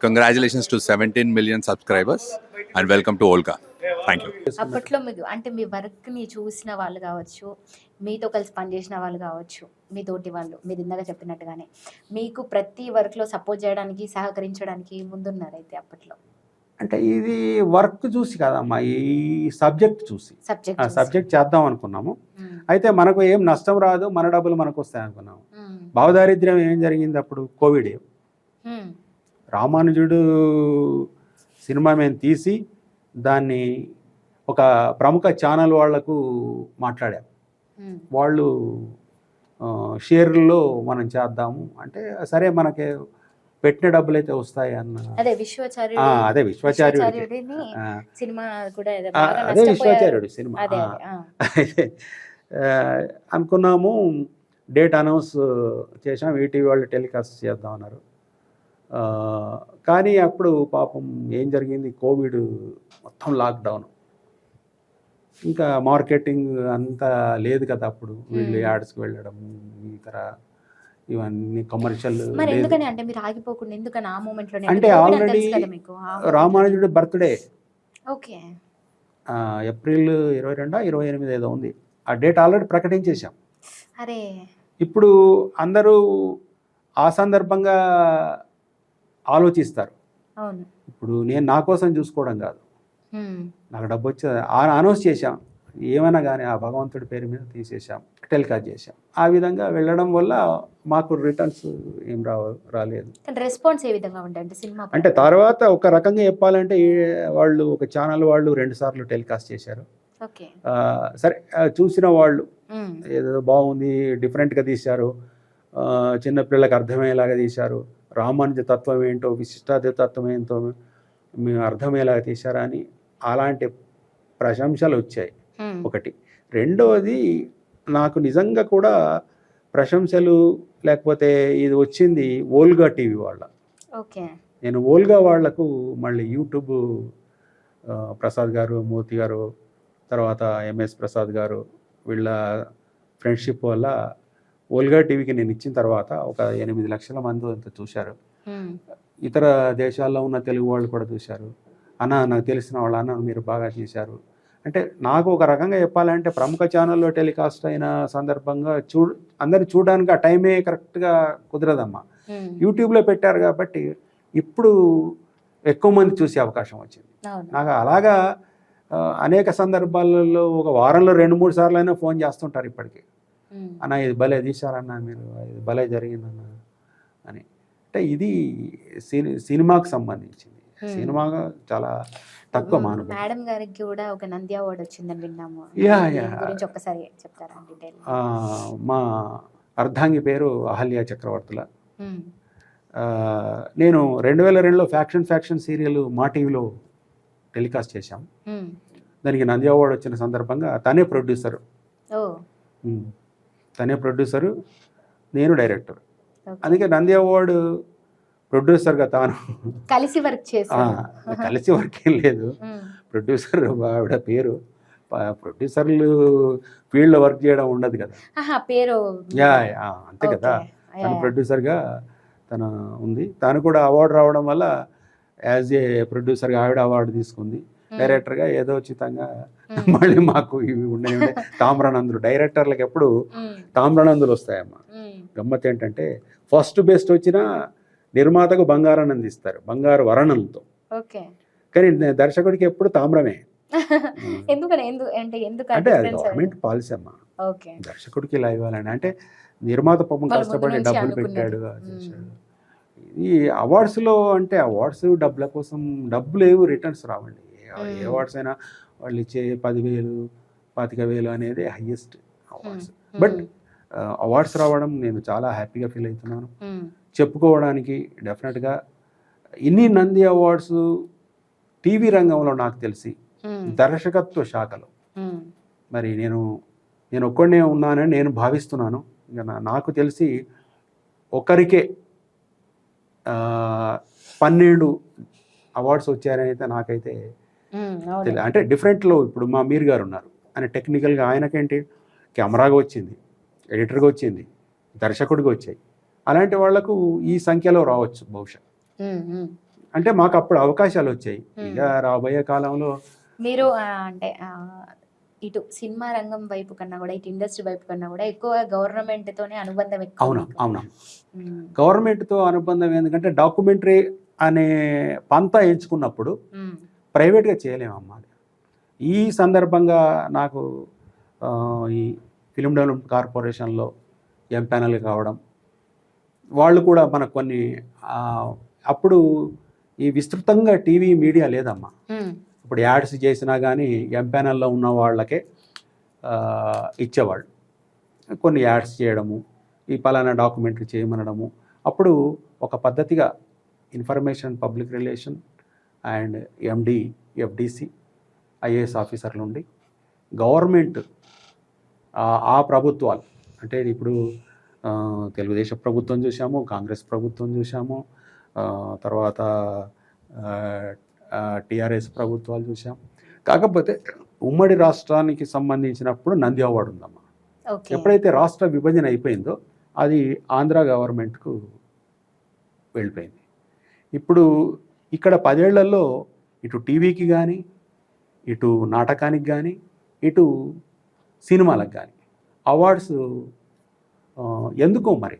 Congratulations to 17 million subscribers and welcome to Olga. Thank you. అప్పట్లో మీకు అంటే మీ వర్క్ని చూసిన వాళ్ళు కావచ్చు మీతో కలిసి పనిచేసిన వాళ్ళు కావచ్చు మీ తోటి వాళ్ళు మీరు ఇందాక చెప్పినట్టుగానే మీకు ప్రతి వర్క్లో సపోర్ట్ చేయడానికి సహకరించడానికి ముందున్నారు అయితే అప్పట్లో? అంటే ఇది వర్క్ చూసి కాదమ్మా ఈ సబ్జెక్ట్ చూసి. సబ్జెక్ట్ చేద్దాం అనుకున్నాము. అయితే మనకు ఏం నష్టం రాదు మన డబ్బులు మనకు వస్తాయి అనుకున్నాము Hmm. భావదారిద్ర్యం ఏం జరిగింది అప్పుడు? కోవిడ్. రామానుజుడు సినిమా మేము తీసి దాన్ని ఒక ప్రముఖ ఛానల్ వాళ్ళకు మాట్లాడాం. వాళ్ళు షేర్లో మనం చేద్దాము అంటే సరే మనకి పెట్టిన డబ్బులు అయితే వస్తాయి అన్న అదే విశ్వచార్యుడు అదే సినిమా కూడా అదే. విశ్వాచార్యుడు సినిమా. అనుకున్నాము డేట్ అనౌన్స్ చేసాం ఈటీవీ వాళ్ళు టెలికాస్ట్ చేద్దాం అన్నారు కానీ అప్పుడు పాపం ఏం జరిగింది? కోవిడ్ మొత్తం లాక్డౌన్. ఇంకా మార్కెటింగ్ అంతా లేదు కదా అప్పుడు. వీళ్ళు. యాడ్స్కి వెళ్ళడం ఇతర ఇవన్నీ కమర్షియల్ అంటే మీరు ఆగిపోకుండా ఎందుకని ఆ మూమెంట్లో అంటే already రామానుజుడి బర్త్డే. ఓకే. ఏప్రిల్ ఇరవై రెండా? ఇరవై ఎనిమిది ఏదో ఉంది. ఆ డేట్ ఆల్రెడీ ప్రకటించేశాం. అరే. ఇప్పుడు అందరూ ఆ సందర్భంగా ఆలోచిస్తారు. ఇప్పుడు నేను నా కోసం చూసుకోవడం కాదు. నాకు డబ్బు వచ్చే అనౌన్స్ చేశాం. ఏమైనా కానీ ఆ భగవంతుడి పేరు మీద తీసేసాం టెలికాస్ట్ చేశాం. ఆ విధంగా వెళ్ళడం వల్ల మాకు రిటర్న్స్ ఏం రా రాలేదు. రెస్పాన్స్ ఏ విధంగా ఉండే అంటే సినిమా అంటే తర్వాత ఒక రకంగా చెప్పాలంటే వాళ్ళు ఒక ఛానల్ వాళ్ళు రెండు సార్లు టెలికాస్ట్ చేశారు. సరే చూసిన వాళ్ళు. ఏదో బాగుంది డిఫరెంట్గా తీశారు. చిన్నపిల్లలకు అర్థమయ్యేలాగా తీశారు. రామానుజ తత్వం ఏంటో విశిష్టాది తత్వం ఏంటో మేము అర్థమయ్యేలాగా తీశారా అని అలాంటి ప్రశంసలు వచ్చాయి. ఒకటి. రెండవది నాకు నిజంగా కూడా ప్రశంసలు లేకపోతే ఇది వచ్చింది ఓల్గా టీవీ వాళ్ళ. ఓకే. నేను ఓల్గా వాళ్ళకు మళ్ళీ యూట్యూబ్ ప్రసాద్ గారు మూర్తి గారు తర్వాత ఎంఎస్ ప్రసాద్ గారు వీళ్ళ ఫ్రెండ్షిప్ వల్ల ఓల్గా టీవీకి నేను ఇచ్చిన తర్వాత ఒక ఎనిమిది లక్షల మంది అంత చూశారు. ఇతర దేశాల్లో ఉన్న తెలుగు వాళ్ళు కూడా చూశారు అన్న నాకు తెలిసిన వాళ్ళు అన్న మీరు బాగా చేశారు అంటే నాకు ఒక రకంగా చెప్పాలంటే ప్రముఖ ఛానల్లో టెలికాస్ట్ అయిన సందర్భంగా చూ అందరిని చూడడానికి ఆ టైమే కరెక్ట్గా కుదరదమ్మా. యూట్యూబ్లో పెట్టారు కాబట్టి ఇప్పుడు ఎక్కువ మంది చూసే అవకాశం వచ్చింది నాకు అలాగా అనేక సందర్భాలలో ఒక వారంలో రెండు మూడు సార్లు అయినా ఫోన్ చేస్తుంటారు ఇప్పటికి. అన్న ఇది భలే తీశారన్న మీరు ఇది భలే జరిగిందన్న అని. అంటే ఇది సిని సినిమాకు సంబంధించింది. సినిమా చాలా తక్కువ మానవ మేడం గారికి కూడా ఒక నంది అవార్డు వచ్చిందని విన్నాము. Yeah, yeah. గురించి చెప్తారా డీటెయిల్ మా అర్ధాంగి పేరు అహల్య చక్రవర్తుల. నేను రెండు వేల రెండులో ఫ్యాక్షన్ ఫ్యాక్షన్ సీరియల్ మా టీవీలో టెలికాస్ట్ చేశాం. దానికి నంది అవార్డు వచ్చిన సందర్భంగా తనే ప్రొడ్యూసర్. తనే ప్రొడ్యూసరు నేను డైరెక్టర్. అందుకే నంది అవార్డు ప్రొడ్యూసర్గా తాను. కలిసి వర్క్ చేశారు. కలిసి వర్క్ ఏం లేదు. ప్రొడ్యూసర్ ఆవిడ పేరు ప్రొడ్యూసర్లు ఫీల్డ్లో వర్క్ చేయడం ఉండదు కదా. పేరు యా అంతే కదా. తను. ప్రొడ్యూసర్గా తను ఉంది. తను కూడా అవార్డు రావడం వల్ల యాజ్ ఏ ప్రొడ్యూసర్గా ఆవిడ అవార్డు తీసుకుంది. Hmm. డైరెక్టర్గా ఏదో ఉచితంగా. మళ్ళీ మాకు ఇవి ఉన్నాయి. తామ్రనందులు డైరెక్టర్లకు ఎప్పుడు. తామ్రనందులు వస్తాయమ్మా. గమ్మత్ ఏంటంటే ఫస్ట్ బెస్ట్ వచ్చిన నిర్మాతకు బంగారాన్ని అందిస్తారు బంగారు వరణంతో కానీ దర్శకుడికి ఎప్పుడు తామ్రమే అంటే అది గవర్నమెంట్ పాలసీ అమ్మా దర్శకుడికి ఇలా ఇవ్వాలని అంటే నిర్మాత పాపం కష్టపడి డబ్బులు. పెట్టాడు. చేశాడు. ఈ అవార్డ్స్లో అంటే అవార్డ్స్ డబ్బుల కోసం డబ్బులు ఏవి రిటర్న్స్ రావండి ఏ-. అవార్డ్స్ అయినా వాళ్ళు ఇచ్చే పదివేలు పాతిక వేలు అనేది హయ్యెస్ట్ అవార్డ్స్. బట్ అవార్డ్స్ రావడం నేను చాలా హ్యాపీగా ఫీల్ అవుతున్నాను. చెప్పుకోవడానికి డెఫినెట్గా ఇన్ని నంది అవార్డ్స్ టీవీ రంగంలో నాకు తెలిసి దర్శకత్వ శాఖలో. మరి నేను నేను ఒక్కడనే ఉన్నానని నేను భావిస్తున్నాను. నాకు తెలిసి ఒకరికే పన్నెండు అవార్డ్స్ వచ్చారని అయితే నాకైతే అంటే డిఫరెంట్లో ఇప్పుడు మా మీర్ గారు ఉన్నారు. ఆయన టెక్నికల్గా ఆయనకేంటి? కెమెరాగా వచ్చింది ఎడిటర్గా వచ్చింది దర్శకుడిగా వచ్చాయి. అలాంటి వాళ్ళకు ఈ సంఖ్యలో రావచ్చు బహుశా. అంటే మాకు అప్పుడు అవకాశాలు వచ్చాయి. ఇక రాబోయే కాలంలో మీరు అంటే ఇటు సినిమా రంగం వైపు కన్నా కూడా ఇటు ఇండస్ట్రీ వైపు కన్నా కూడా ఎక్కువ గవర్నమెంట్ తోనే అనుబంధం అవునా. అవునా. గవర్నమెంట్తో అనుబంధం ఎందుకంటే డాక్యుమెంటరీ అనే పంతా ఎంచుకున్నప్పుడు ప్రైవేట్గా చేయలేమమ్మా ఈ సందర్భంగా నాకు ఈ ఫిలిం డెవలప్మెంట్ కార్పొరేషన్లో ఎం ప్యానల్ కావడం వాళ్ళు కూడా మనకు కొన్ని అప్పుడు ఈ విస్తృతంగా టీవీ మీడియా లేదమ్మా. ఇప్పుడు యాడ్స్ చేసినా కానీ ఎం ప్యానల్లో ఉన్న వాళ్ళకే ఇచ్చేవాళ్ళు. కొన్ని యాడ్స్ చేయడము ఈ పలానా డాక్యుమెంటరీ చేయమనడము. అప్పుడు ఒక పద్ధతిగా information public relation and MD FDC IAS ఆఫీసర్లు ఉండి గవర్నమెంట్ ఆ- ప్రభుత్వాలు అంటే ఇప్పుడు తెలుగుదేశం ప్రభుత్వం చూసాము కాంగ్రెస్ ప్రభుత్వం చూసాము తర్వాత టిఆర్ఎస్ ప్రభుత్వాలు చూసాం కాకపోతే ఉమ్మడి రాష్ట్రానికి సంబంధించినప్పుడు నంది అవార్డు ఉందమ్మా. ఎప్పుడైతే రాష్ట్ర విభజన అయిపోయిందో అది ఆంధ్ర గవర్నమెంట్కు వెళ్ళిపోయింది. ఇప్పుడు ఇక్కడ పదేళ్ళలో ఇటు టీవీకి కానీ ఇటు నాటకానికి కానీ ఇటు సినిమాలకు కానీ అవార్డ్స్ ఎందుకో మరి?